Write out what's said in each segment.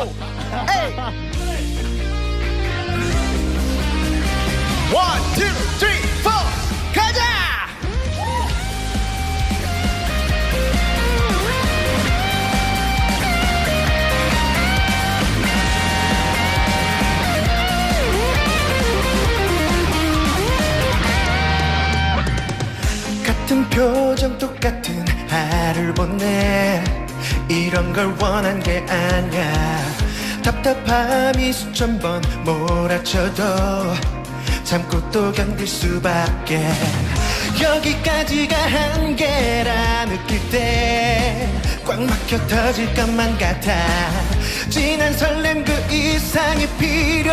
One, two, three, four. 가자. 같은 표정 똑같은 하루를 보내 이런 걸 원한 게 아니야 답답함이 수천 번 몰아쳐도 참고 또 견딜 수밖에. 여기까지가 한계라 느낄 때 꽉 막혀 터질 것만 같아. 진한 설렘 그 이상이 필요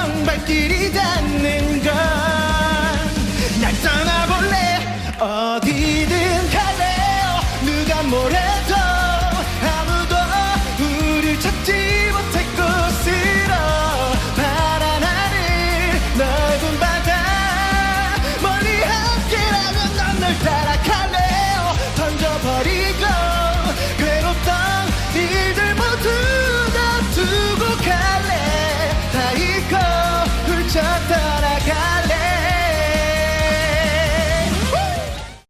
건 발길이 닿는 건난 떠나볼래? 어디든 가래요? 누가 뭐래